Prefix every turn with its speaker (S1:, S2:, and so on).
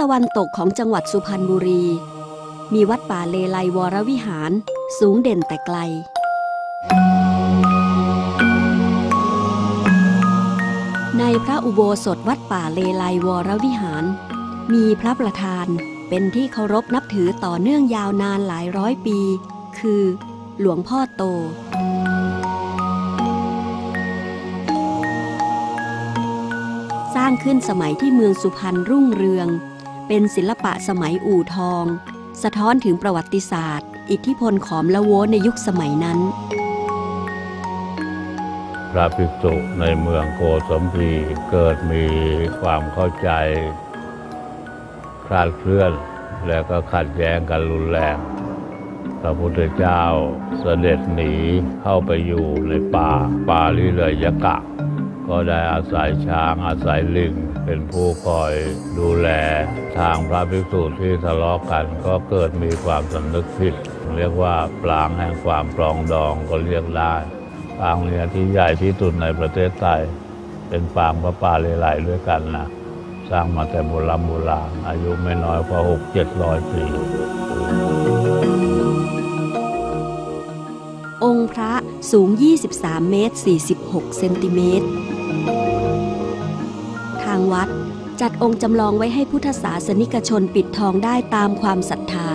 S1: ตะวันตกของจังหวัดสุพรรณบุรี มีวัดป่าเลไลวรวิหารสูงเด่นแต่ไกล ในพระอุโบสถวัดป่าเลไลวรวิหาร มีพระประธานเป็นที่เคารพนับถือต่อเนื่องยาวนานหลายร้อยปี คือ หลวงพ่อโตสร้างขึ้นสมัยที่เมืองสุพรรณรุ่งเรือง เป็นศิลปะสมัยอู่ทอง สะท้อนถึงประวัติศาสตร์ อิทธิพลขอมละโวในยุคสมัยนั้น
S2: พระภิกษุในเมืองโกสมพีเกิดมีความเข้าใจคลาดเคลื่อนและก็ขัดแย้งกันรุนแรง พระพุทธเจ้าเสด็จหนีเข้าไปอยู่ในป่าป่าลิเลยยกะ ก็ได้อาศัยช้างอาศัยลิง เป็นผู้คอยดูแลทางพระภิกษุที่ทะเลาะกันก็เกิดมีความสำนึกผิด เรียกว่าปลางแห่งความปรองดองก็เรียกได้ปางเนี่ยที่ใหญ่ที่สุดในประเทศไทย เป็นปางพระป่าเลไลด้วยกันนะสร้างมาแต่โบราณโบราณอายุไม่น้อยกว่าหกเจ็ดร้อยปี
S1: องค์พระสูง 23 เมตร 46 เซนติเมตรางวัด จัดองค์จำลองไว้ให้พุทธศาสนิกชนปิดทองได้ตามความศรัทธา